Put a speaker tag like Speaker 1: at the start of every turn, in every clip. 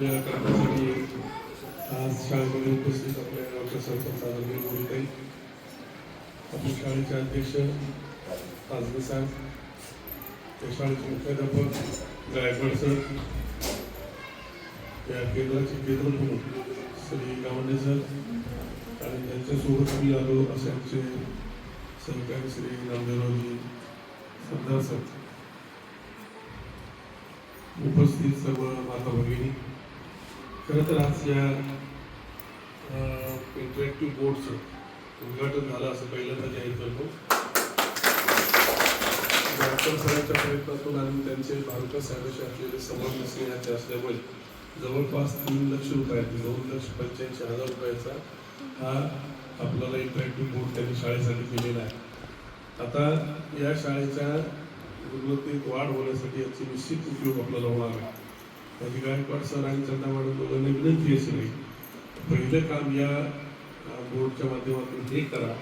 Speaker 1: करण्यासाठी आज शाळेमध्ये उपस्थित आपल्या गावच्या सरपंच आदरणीय आपल्या शाळेचे अध्यक्ष ताजगे साहेब त्या शाळेचे मुख्याध्यापक गायकवाड सर त्या केंद्राचे केंद्र प्रमुख श्री गावंडे सर आणि त्यांच्यासोबत आम्ही आलो असे आमचे सहकारी श्री नामदेवरावजी सरदार सर उपस्थित सर्व माता भगिनी खरं तर आज या इंटरॅक्टिव्ह बोर्डचं उद्घाटन झालं असं पहिल्यांदा जाहीर करतो. डॉक्टर सरांच्या प्रयत्नातून आणि त्यांचे भारतात साहेबांशी असलेले संबंध स्नेहाचे असल्यामुळे जवळपास तीन लक्ष रुपयाचे दोन लक्ष पंच्याऐंशी हजार रुपयाचा हा आपल्याला इंटरॅक्टिव्ह बोर्ड त्यांनी शाळेसाठी केलेला आहे. आता या शाळेच्या गुणवत्तेत वाढ होण्यासाठी याची निश्चित उपयोग आपल्याला होणार आहे. माझी गायकवाड सर आणि चंदा दोघांना विनंती अशी नाही पहिलं काम या बोर्डच्या माध्यमातून हे करा.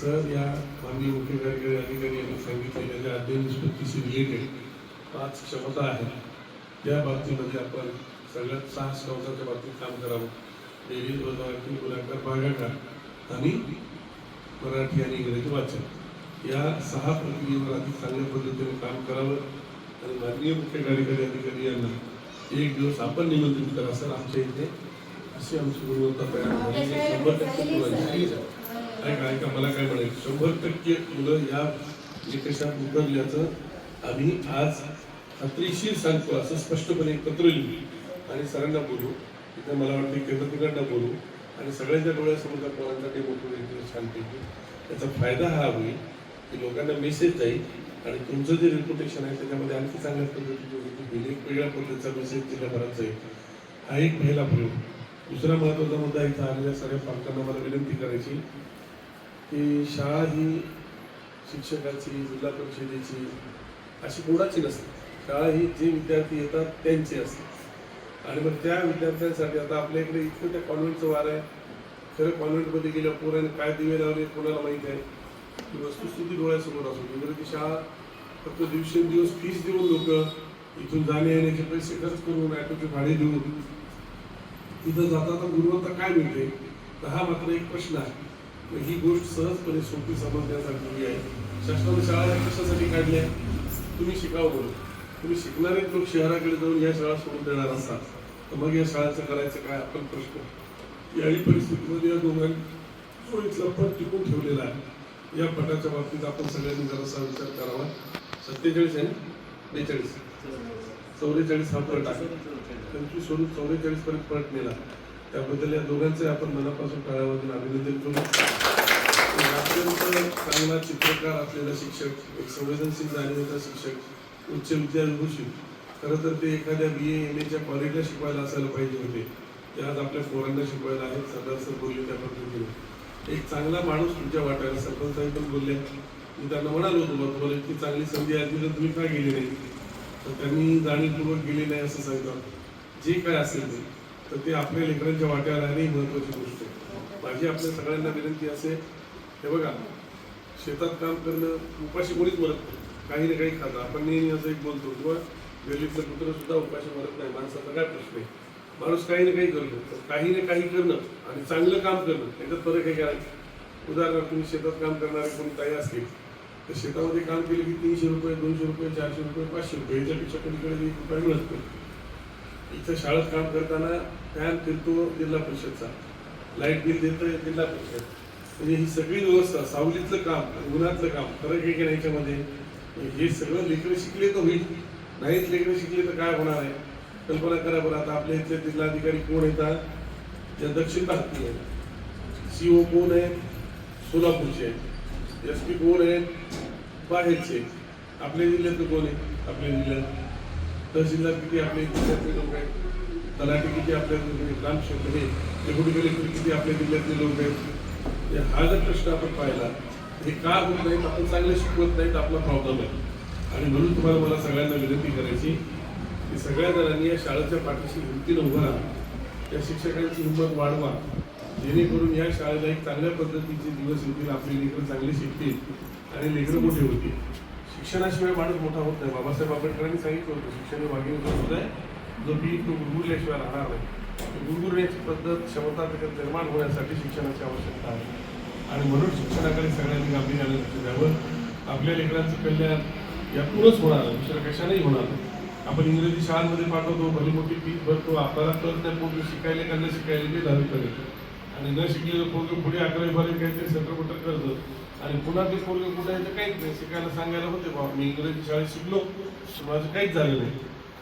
Speaker 1: सर या माननीय मुख्य कार्यकारी अधिकारी यांनी सांगितलेल्या ज्या अध्ययन निष्पत्तीशी रिलेटेड पाच क्षमता आहेत त्या बाबतीमध्ये आपण सगळ्यात सहा संस्थांच्या बाबतीत काम करावं. बेरीज वजाबाकी गुणाकार भागाकार आणि मराठी आणि इंग्रजी वाचन. या सहा प्रक्रियेवर अधिक चांगल्या पद्धतीने काम करावं. आणि माननीय मुख्य कार्यकारी अधिकारी यांना एक दिवस आपण निमंत्रित करा सर आमच्या इथे अशी आमची गुणवत्ता तयार झाली. शंभर टक्के ऐका ऐका मला काय म्हणायचं? शंभर टक्के मुलं या निकषात उतरल्याचं आम्ही आज खात्रीशीर सांगतो असं स्पष्टपणे एकत्र लिहू आणि सरांना बोलू तिथं मला वाटतं केंद्र तिकडनं बोलू आणि सगळ्यांच्या डोळ्यासमोर त्या डेमो करून छानपैकी त्याचा फायदा हा होईल की लोकांना मेसेज जाईल आणि तुमचं जे रिपोर्टेशन आहे त्याच्यामध्ये आणखी चांगल्या पद्धतीने होईल एक वेगळ्या पद्धतीचा मेसेज जिल्ह्याभरात जाईल हा एक पहिला प्रयोग. दुसरा महत्त्वाचा मुद्दा इथं आलेल्या सगळ्या पालकांना मला विनंती करायची की शाळा ही शिक्षकाची जिल्हा परिषदेची अशी कोणाची नसते. शाळा ही जे विद्यार्थी येतात त्यांची असते. आणि मग त्या विद्यार्थ्यांसाठी आता आपल्या इकडे इतकं त्या कॉन्व्हेंटचं वार आहे. खरं कॉन्व्हेंटमध्ये गेल्या पोराने काय दिवे लावले कोणाला माहीत आहे? ही वस्तुस्थिती डोळ्यासमोर असून इंग्रजी शाळा फक्त दिवसेंदिवस फीस देऊन लोक इथून जाणे येण्याचे पैसे खर्च करून ॲटोचे भाडे देऊन तिथं जाता गुणवत्ता काय मिळते? तर हा मात्र एक प्रश्न आहे. ही गोष्ट सहजपणे सोपी समजण्यासारखी आहे. शासनाने शाळा कशासाठी काढल्या? तुम्ही शिकावं म्हणून. तुम्ही शिकणारे लोक शहराकडे जाऊन या शाळा सोडून देणार असाल तर मग या शाळांचं करायचं काय? आपण प्रश्न. याही परिस्थितीमध्ये या दोघांनी सोयीचा पण टिकून ठेवलेला आहे. या पटाच्या बाबतीत आपण सगळ्यांनी जरासा विचार करावा. सत्तेचाळीस आहे ना? बेचाळीस. चौवेचाळीस हा पट आहे. पंचवीस सोडून चौवेचाळीस पर्यंत पट नेला त्याबद्दल या दोघांचे आपण मनापासून टाळ्यामधून अभिनंदन करू. अत्यंत चांगला चित्रकार असलेला शिक्षक एक संवेदनशील जाणीवेचा शिक्षक उच्च विद्याभूषण खरं तर ते एखाद्या बी ए एम एच्या कॉलेजला शिकवायला असायला पाहिजे होते. ते आज आपल्या पोरांना शिकवायला आहेत. सरदार सर बोलले त्या पद्धतीने एक चांगला माणूस तुमच्या वाटायला सरपंच साहेब पण बोलले. मी त्यांना म्हणालो होतो बा तुम्हाला इतकी चांगली संधी आली तर तुम्ही काय गेले नाही? तर त्यांनी जाणीवपूर्वक गेले नाही असं सांगतात जे काय असेल ते. तर ते आपल्या लेकरांच्या वाट्याला आणि महत्वाची गोष्ट आहे. माझी आपल्या सगळ्यांना विनंती असेल हे बघा शेतात काम करणं उपाशी कोणीच मरत नाही. काही ना काही खातं. आपण नेहमी असं एक बोलतो किंवा गल्लीतलं कुत्रं सुद्धा उपाशी मरत नाही. माणसाचा काय प्रश्न आहे? माणूस काही ना काही करतो तर काही ना काही करणं आणि चांगलं काम करणं त्याच्यात फरक आहे काय उदाहरणार्थ तुम्ही शेतात काम करणारे कोणी ताई असतील तर शेतामध्ये काम केलं की तीनशे रुपये दोनशे रुपये चारशे रुपये पाचशे रुपये याच्यापेक्षा कधीकडे एक रुपये मिळत नाही इथं शाळेत काम करताना फॅन फिरतो जिल्हा परिषदचा. लाइट बिल देतं जिल्हा परिषद. म्हणजे ही सगळी व्यवस्था सावलीतलं काम आणि उन्हातलं काम फरक आहे की नाही याच्यामध्ये? हे सगळं लेकरं शिकले तर होईल. नाहीच लेकरं शिकले तर काय होणार आहे? कल्पना करा बरं आता आपल्या इथले जिल्हाधिकारी कोण येतात त्या दक्षिण भारतीय आहेत. सी ओ कोण आहेत? सोलापूरचे आहेत. एस पी कोण आहेत? बाहेरचे आपल्या जिल्ह्यात कोण आहे आपल्या जिल्ह्यात तहसीलदार किती आपल्या जिल्ह्यातले लोक आहेत. तलाठी किती आपल्या ग्रामसेवक हे. डेप्युटी कलेक्टर किती आपल्या जिल्ह्यातले लोक आहेत. हा जर प्रश्न आपण पाहिला हे का होत नाहीत? आपण चांगले शिकवत नाहीत आपला प्रॉब्लेम आहे. आणि म्हणून तुम्हाला मला सगळ्यांना विनंती करायची की सगळ्या जणांनी या शाळेच्या पाठीशी हिमतीनं उभं राहा या शिक्षकांची हिंमत वाढवा. जेणेकरून या शाळेला एक चांगल्या पद्धतीचे दिवस येतील आपली लेकरं चांगली शिकतील आणि लेकरं मोठे होतील. शिक्षणाशिवाय माणूस मोठा होत नाही. बाबासाहेब आंबेडकरांनी सांगितलं होतं शिक्षण हे होत आहे जो की तो गुरगुरल्याशिवाय राहणार नाही. गुरगुरण्याची पद्धत क्षमता त्याच्यात निर्माण होण्यासाठी शिक्षणाची आवश्यकता आहे. आणि म्हणून शिक्षणाकडे सगळ्यांनी गांभीर्याने लक्ष द्यावं. आपल्या लेकरांचं कल्याण यातूनच होणार दुसऱ्या कशानेही होणार नाही. आपण इंग्रजी शाळांमध्ये पाठवतो भली मोठी फीस भरतो आपल्याला कळत नाही पोरग शिकायला का न शिकायला ते दहावी करेल आणि न शिकलेलं पोरग पुढे अकरावी बारावी काहीतरी सटर कुटर करतं. आणि पुन्हा ते पोरग कुठे आहे तर काहीच नाही. शिकायला सांगायला होते बाबा मी इंग्रजी शाळेत शिकलो तर माझं काहीच झालं नाही.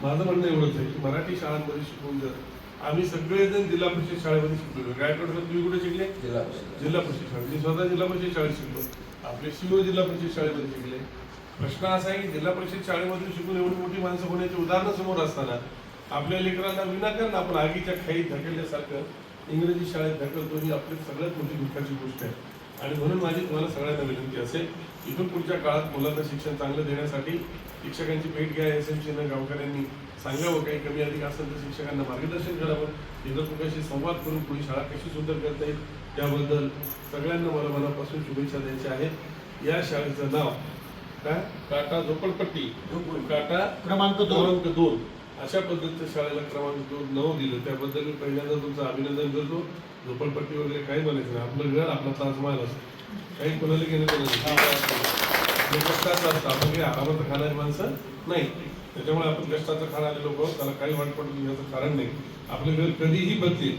Speaker 1: माझं म्हणणं एवढंच आहे की मराठी शाळांमध्ये शिकवून जर आम्ही सगळेजण जिल्हा परिषद शाळेमध्ये शिकलो. गायकवाड सर तुम्ही कुठे शिकले?
Speaker 2: जिल्हा परिषद.
Speaker 1: जिल्हा परिषद शाळेत मी स्वतः जिल्हा परिषद शाळेत शिकलो. आपले शिव जिल्हा परिषद शाळेमध्ये शिकले. प्रश्न असा आहे की जिल्हा परिषद शाळेमधून शिकून एवढी मोठी माणसं होण्याची उदाहरणं समोर असताना आपल्या लेकरांना विनाकारण आपण आगीच्या खाई ढकलल्यासारखं इंग्रजी शाळेत ढकलतो ही आपली सगळ्यात मोठी दुःखाची गोष्ट आहे. आणि म्हणून माझी तुम्हाला सगळ्यांना विनंती असेल इथून पुढच्या काळात मुलांना शिक्षण चांगलं देण्यासाठी शिक्षकांची भेट घ्या. एस. एम. सीनं गावकऱ्यांनी सांगावं काही कमी अधिक असेल तर शिक्षकांना मार्गदर्शन करावं. एकमेकांशी संवाद करून पुढे शाळा कशी सुंदर करता येईल त्याबद्दल सगळ्यांना मला मनापासून शुभेच्छा द्यायच्या आहेत. या शाळेचं नाव काय काटा झोपडपट्टी काटा
Speaker 3: क्रमांक दोन.
Speaker 1: क्रमांक दोन. अशा पद्धतीच्या शाळेला क्रमांक दोन नऊ दिलं. त्याबद्दल मी पहिल्यांदा तुमचं अभिनंदन करतो. झोपडपट्टी वगैरे काही म्हणायचं नाही. आपलं घर आपला ताजमहाल असतो. काही कोणाला घेणं नाही. कष्टाचं असतं. आपण काही आरामात खाणारी माणसं नाही. त्याच्यामुळे आपण कष्टाचं खाणारे लोक त्याला काही वाट पडून घ्यायचं कारण नाही. आपलं घर कधीही बदलेल.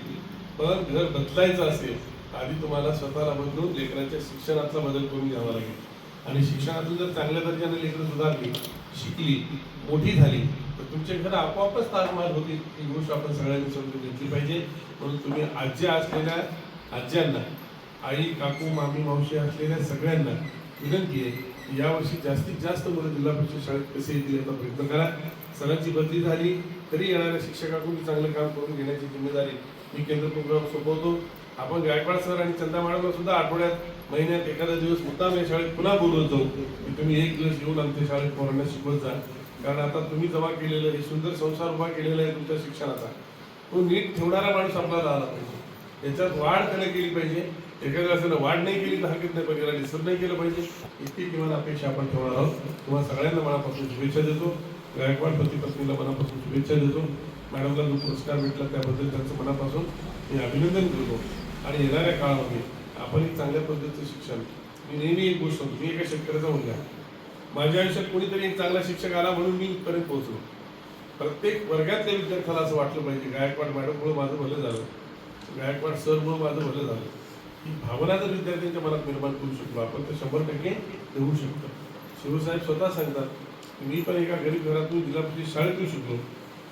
Speaker 1: पण घर बदलायचं असेल आधी तुम्हाला स्वतःला बदलून लेकरांच्या शिक्षणातला बदल करून घ्यावा लागेल. आणि शिक्षणातून जर चांगल्या दर्जाने लेकरं सुधारली शिकली मोठी झाली तर तुमचे घर आपोआपच ताजमहाल होतील. ही गोष्ट आपण सगळ्यांनी समजून घेतली पाहिजे. म्हणून तुम्ही आज्या असलेल्या आज्यांना आई काकू मामी मावशी असलेल्या सगळ्यांना विनंती आहे की यावर्षी जास्तीत जास्त मुलं जिल्हा परिषद शाळेत कसे येतील याचा प्रयत्न करा. सरांची बदली झाली तरी येणाऱ्या शिक्षकाकडून चांगलं काम करून घेण्याची जिम्मेदारी मी केंद्र प्रोग्राम सोपवतो. आपण गायकवाड सर आणि चंदा मॅडमला सुद्धा आठवड्यात महिन्यात एखादा दिवस मुद्दाम या शाळेत पुन्हा बोलवत जाऊ. की तुम्ही एक दिवस येऊन आमच्या शाळेत पोरांना शिकवत जा. कारण आता तुम्ही जमा केलेलं हे सुंदर संसार उभा केलेला आहे तुमच्या शिक्षणाचा. तो नीट ठेवणारा माणूस आपल्याला आला पाहिजे. याच्यात वाढ त्याने केली पाहिजे. एखाद्या असं वाढ नाही केली तर हरकत नाही पाहिजे डिस्टर्ब नाही केलं पाहिजे. इतकी किमान अपेक्षा आपण ठेवणार आहोत. तुम्हाला सगळ्यांना मनापासून शुभेच्छा देतो. गायकवाड पती पत्नीला मनापासून शुभेच्छा देतो. मॅडमला जो पुरस्कार भेटला त्याबद्दल त्यांचं मनापासून मी अभिनंदन करतो. आणि येणाऱ्या काळामध्ये आपण एक चांगल्या पद्धतीचं शिक्षण. मी नेहमी एक गोष्ट होती मी एका शेतकऱ्याचा मुलगा माझ्या आयुष्यात कोणीतरी एक चांगला शिक्षक आला म्हणून मी इथपर्यंत पोहोचलो. प्रत्येक वर्गातल्या विद्यार्थ्याला असं वाटलं पाहिजे गायकवाड मॅडममुळं माझं भलं झालं. गायकवाड सरमुळं माझं भलं झालं. ही भावना जर विद्यार्थ्यांच्या मनात निर्माण करू शकलो आपण तर शंभर टक्के देऊ शकतो. शिवसाहेब स्वतः सांगतात मी पण एका गरीब घरातून जिल्हा परिषद शाळेतून शिकलो.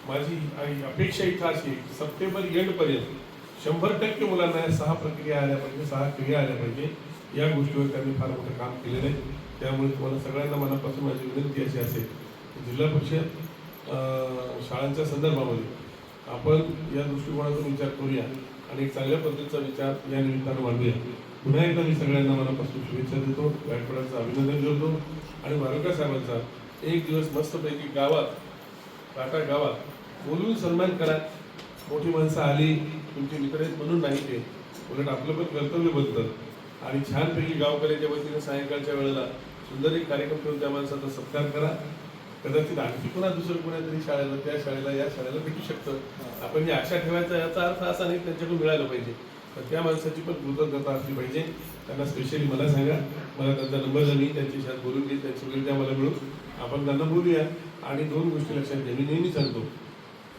Speaker 1: माझी आई अपेक्षा इथं अशी आहे की सप्टेंबर एंडपर्यंत शंभर टक्के मुलांना या सहा प्रक्रिया आल्या पाहिजे सहा क्रिया आल्या पाहिजे. या गोष्टीवर त्यांनी फार मोठं काम केलेलं आहे. त्यामुळे तुम्हाला सगळ्यांना मनापासून माझी विनंती अशी असेल जिल्हा परिषद शाळांच्या संदर्भामध्ये आपण या दृष्टिकोनातून विचार करूया आणि एक चांगल्या पद्धतीचा विचार या निमित्तानं मांडूया. पुन्हा एकदा मी सगळ्यांना मनापासून शुभेच्छा देतो गायकवाडांचं अभिनंदन करतो आणि वारकर साहेबांचा एक दिवस मस्तपैकी गावात टाटा गावात बोलून सन्मान करा. मोठी माणसं आली तुमची मित्र आहेत म्हणून नाही ते. उलट आपलं पण कर्तव्य बनतं. आणि छानपैकी गावकऱ्याच्या वतीने सायंकाळच्या वेळेला सुंदर एक कार्यक्रम ठेवून त्या माणसाचा सत्कार करा. कदाचित आणखी पुन्हा दुसरं कोणातरी शाळेला त्या शाळेला या शाळेला भेटू शकतं. आपण जी आशा ठेवायचा याचा अर्थ असा नाही की त्यांच्याकडून मिळालं पाहिजे. तर त्या माणसाची पण कृतज्ञता असली पाहिजे. त्यांना स्पेशली मला सांगा. मला त्यांचा नंबर द्या मी त्यांची शाळेत बोलून घेईन. त्यांची वेळ द्या मला मिळून. आपण त्यांना बोलूया. आणि दोन गोष्टी लक्षात घ्या. मी नेहमी सांगतो.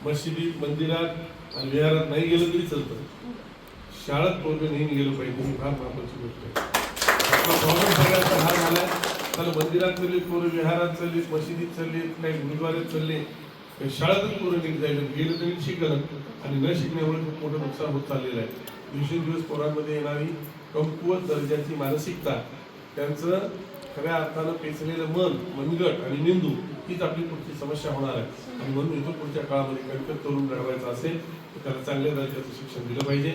Speaker 1: मशिदीत मंदिरात आणि विहारात नाही गेलं तरी चालतं. शाळेत पोरग नेहमी गेलं पाहिजे ही फार महत्वाची गोष्ट आहे. प्रॉब्लेम सगळ्यांचा हा झाला त्याला मंदिरात चालले पोरं विहारात चालली मशिदीत चालली काही गुरुद्वाऱ्यात चालले. काही शाळेतच पोरं नीट जायला गेलं तरी शिकलं आणि न शिकण्यामुळे खूप मोठं नुकसान होत चाललेलं आहे. दिवसेंदिवस पोरांमध्ये येणारी कमकुवत दर्जाची मानसिकता त्यांचं खऱ्या अर्थानं पेचलेलं मन मनगट आणि मेंदू हीच आपली पुढची समस्या होणार आहे. आणि म्हणून इथून पुढच्या काळामध्ये कणकण तरुण घडवायचं असेल तर त्याला चांगल्या दर्जाचं शिक्षण दिलं पाहिजे.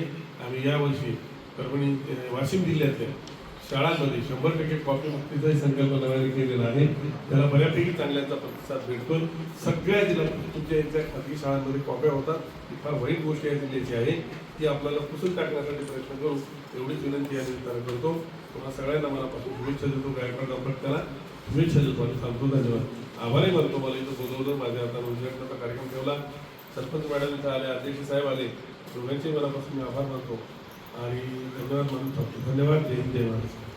Speaker 1: आम्ही यावर्षी परभणी वाशिम जिल्ह्यातल्या शाळांमध्ये शंभर टक्के कॉपी मुक्तीचाही संकल्प नव्याने केलेला आहे. त्याला बऱ्यापैकी चांगल्याचा प्रतिसाद भेटतो सगळ्या जिल्हा तुमच्या इथल्या खाजगी शाळांमध्ये कॉप्या होतात. ही फार वाईट गोष्ट या जिल्ह्याची आहे. ती आपल्याला पुसून टाकण्यासाठी प्रयत्न करू. एवढीच विनंती या निमित्तानं करतो. तुम्हाला सगळ्यांना मनापासून शुभेच्छा देतो. गायकवाड दाम्पत्याला मी देतो आणि सांगतो धन्यवाद. आभारही मानतो मला इथं बोलवलं माझ्या आता उद्घाटनाचा कार्यक्रम ठेवला. सरपंच मॅडम इथं आले अध्यक्ष साहेब आले. दोघांचे मनापासून मी आभार मानतो. आणि धन्यवाद म्हणून थांबतो. धन्यवाद जय हिंद जय महाराष्ट्र.